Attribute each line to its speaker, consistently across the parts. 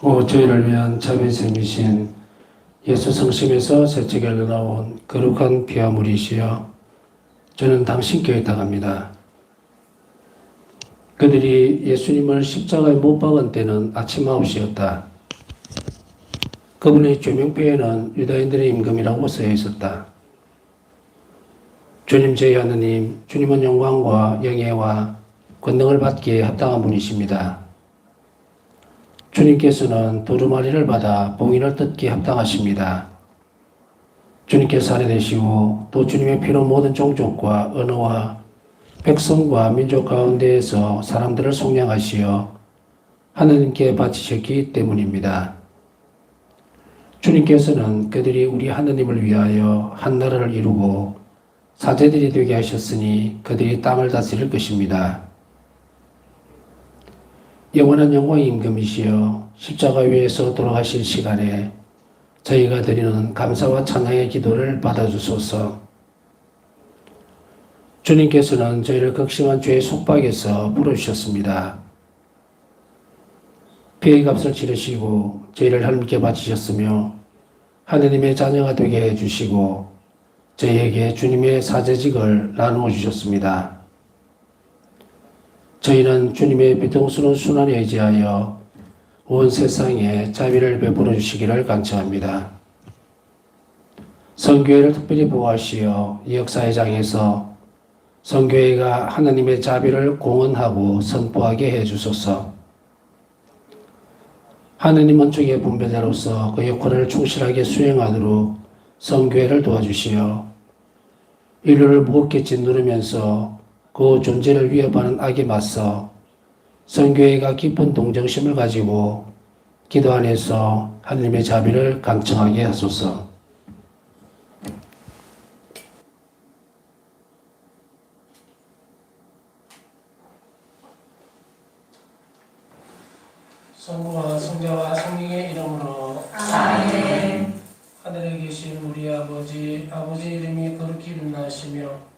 Speaker 1: 오 저희를 위한 자비 생기신 예수 성심에서 세척에 흘러나온 거룩한 피화물이시여 저는 당신께 당합니다. 그들이 예수님을 십자가에 못 박은 때는 아침 9시였다. 그분의 조명표에는 유다인들의 임금이라고 쓰여 있었다. 주님 저희 하느님, 주님은 영광과 영예와 권능을 받기에 합당한 분이십니다. 주님께서는 두루마리를 받아 봉인을 뜯기에 합당하십니다. 주님께서 살해되시고 또 주님의 피로 모든 종족과 언어와 백성과 민족 가운데에서 사람들을 속량하시어 하느님께 바치셨기 때문입니다. 주님께서는 그들이 우리 하느님을 위하여 한 나라를 이루고 사제들이 되게 하셨으니 그들이 땅을 다스릴 것입니다. 영원한 영광의 임금이시여 십자가 위에서 돌아가실 시간에 저희가 드리는 감사와 찬양의 기도를 받아주소서. 주님께서는 저희를 극심한 죄의 속박에서 풀어주셨습니다. 피의 값을 치르시고 저희를 하나님께 바치셨으며 하느님의 자녀가 되게 해주시고 저희에게 주님의 사제직을 나누어 주셨습니다. 저희는 주님의 비통스러운 순환에 의지하여 온 세상에 자비를 베풀어 주시기를 간청합니다. 성교회를 특별히 보호하시어 이 역사의 장에서 성교회가 하나님의 자비를 공언하고 선포하게 해주소서. 하느님 원쪽의 분배자로서 그 역할을 충실하게 수행하도록 성교회를 도와주시어 인류를 무겁게 짓누르면서 그 존재를 위협하는 악에 맞서 성교회가 깊은 동정심을 가지고 기도 안에서 하느님의 자비를 강청하게 하소서. 성부와 성자와 성령의 이름으로
Speaker 2: 아멘.
Speaker 1: 하늘에 계신 우리 아버지 아버지 이름이 거룩히 빛나시며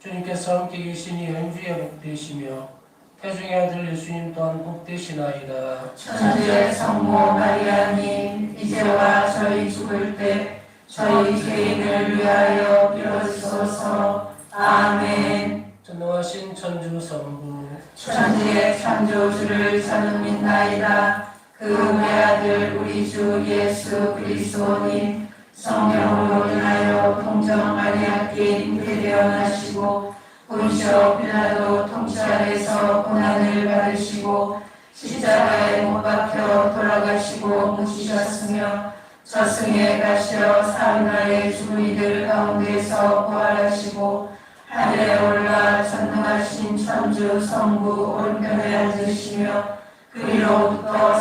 Speaker 1: 주님께서 함께 계시니 연주에 복되시며 태중의 아들 예수님 또한 복되시나이다.
Speaker 2: 천주의 성모 마리아님 이제와 저희 죽을 때 저희 죄인을 위하여 빌어주소서. 아멘.
Speaker 1: 전능하신 천주 성부.
Speaker 2: 천지의 창조주를 저는 믿나이다. 그 외아들 우리 주 예수 그리스도님 성령으로 인하여 동정 마리아께 잉태되어나시고 본시오 빌라도 아래서 고난을 받으시고 십자가에 못 박혀 돌아가시고 묻히셨으며 저승에 가시어 사흘날에 죽은 이들 가운데서 부활하시고 하늘에 올라 전능하신 천주 성부 오른편에 앉으시며 그리로부터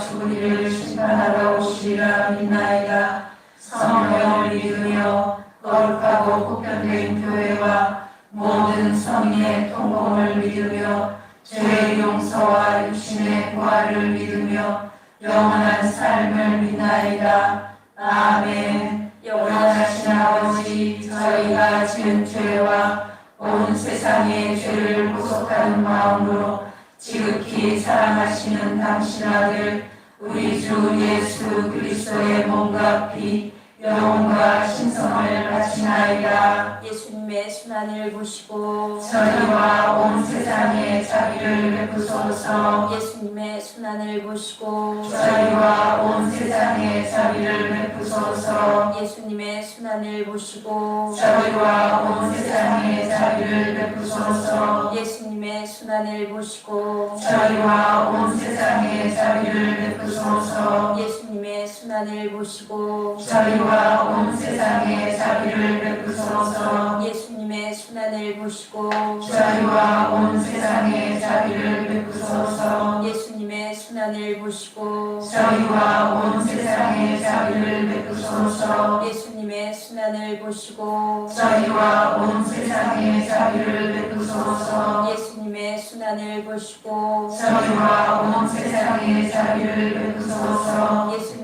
Speaker 2: 죽은 이를 심판하러 오시리라 믿나이다 성령을 믿으며 거룩하고 보편된 교회와 모든 성인의 통공을 믿으며 죄의 용서와 육신의 부활을 믿으며 영원한 삶을 믿나이다. 아멘. 영원하신 아버지 저희가 지은 죄와 온 세상의 죄를 구속하는 마음으로 지극히 사랑하시는 당신 아들 우리 주 예수 그리스도의 몸과 피 영혼과 신성을 바치나이다.
Speaker 3: 예수님의 순환을 보시고
Speaker 2: 저희와 온 세상에 자비를 베푸소서.
Speaker 3: 예수님의 순환을 보시고
Speaker 2: 저희와 온 세상에 자비를 베푸소서.
Speaker 3: 예수님의 순환을 보시고
Speaker 2: 저희와 온 세상에 자비를 베푸소서.
Speaker 3: 예수님의 순환을 보시고
Speaker 2: 저희와 온 세상에 자비를 베푸소서.
Speaker 3: 예수님의 순환을 보시고
Speaker 2: 저희와 온 세상에 자비를 베푸소서.
Speaker 3: 예수님의 순환을 보시고
Speaker 2: 저희와 온 세상에 자비를 베푸소서.
Speaker 3: 예수님의 순환을 보시고
Speaker 2: 저희와 온 세상에 자비를 베푸소서.
Speaker 3: 예수님의 순환을 보시고
Speaker 2: 저희와 온 세상에 자비를 베푸소서.
Speaker 3: 예수님의 순환을 보시고
Speaker 2: 저희와 온 세상에 자비를 베푸소서.
Speaker 3: 예수님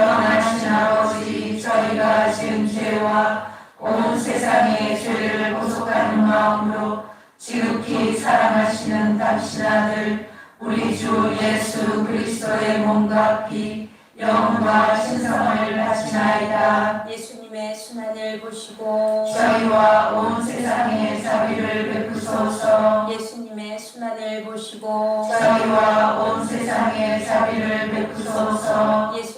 Speaker 2: 영원하신 아버지 저희가 지은 죄와 온 세상의 죄를 고속하는 마음으로 지극히 사랑하시는 당신 아들 우리 주 예수 그리스도의 몸과 피 영과 신성을 바치나이다
Speaker 3: 예수님의 순환을 보시고
Speaker 2: 저희와 온 세상에 자비를 베푸소서.
Speaker 3: 예수님의 순환을 보시고
Speaker 2: 저희와 온 세상에 자비를 베푸소서.
Speaker 3: 예수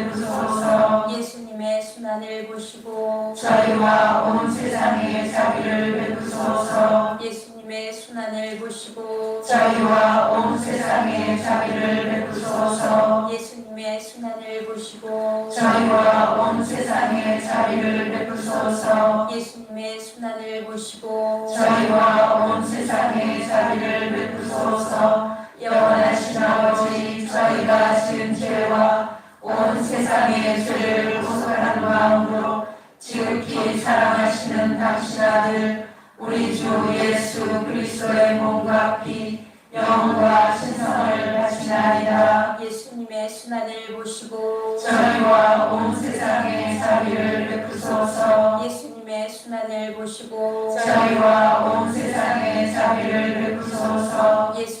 Speaker 3: 순환을 보시고
Speaker 2: 저희와 온 세상에 자비를 베푸소서.
Speaker 3: 예수님의 순환을 보시고
Speaker 2: 저희와 온 세상에 자비를 베푸소서.
Speaker 3: 예수님의 순환을 보시고
Speaker 2: 저희와 온 세상에 자비를 베푸소서.
Speaker 3: 예수님의 순환을 보시고
Speaker 2: 저희와 온 세상에 자비를 베푸소서. 영원하신 아버지 저희가 지은 죄와 온 세상의 죄를 고속하는 마음으로 지극히 사랑하시는 당신 아들 우리 주 예수 그리스도의 몸과 피 영혼과 신성을 바치나이다.
Speaker 3: 예수님의 순환을 보시고
Speaker 2: 저희와 온 세상에 자비를 베푸소서.
Speaker 3: 예수님의 순환을 보시고
Speaker 2: 저희와 온 세상에 자비를 베푸소서.
Speaker 3: 예수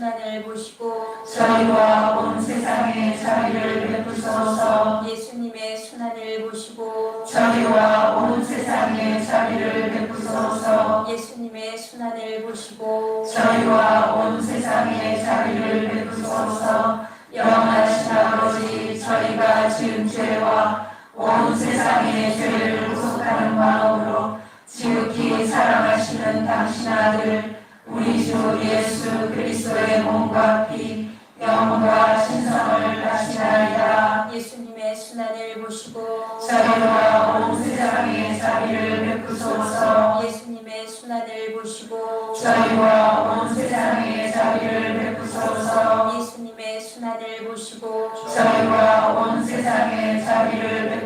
Speaker 3: 순환을 보시고
Speaker 2: 저희와 온 세상에 자비를 베푸소서.
Speaker 3: 예수님의 순환을 보시고
Speaker 2: 저희와 온 세상에 자비를 베푸소서.
Speaker 3: 예수님의 순환을 보시고
Speaker 2: 저희와 온 세상에 자비를 베푸소서. 영원하신 아버지 저희가 지은 죄와 온 세상의 죄를 구속하는 마음으로 지극히 사랑하시는 당신 아들 우리 주 예수 그리스도의 몸과 피 영혼과 신성을 바치나이다.
Speaker 3: 예수님의 순환을 보시고
Speaker 2: 저희와 온 세상에 자비를 베푸소서.
Speaker 3: 예수님의 순환을 보시고
Speaker 2: 저희와 온 세상에 자비를 베푸소서.
Speaker 3: 예수님의 순환을 보시고
Speaker 2: 저희와 온 세상에 자비를 베푸소서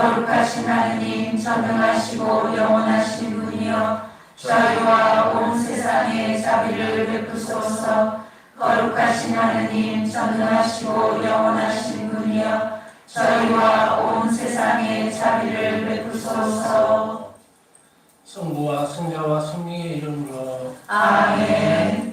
Speaker 2: 거룩하신 하느님 전능하시고 영원하신 분이여 저희와 온 세상에 자비를 베푸소서. 거룩하신 하느님 전능하시고 영원하신 분이여 저희와 온 세상에 자비를 베푸소서.
Speaker 1: 성부와 성자와 성령의 이름으로.
Speaker 2: 아멘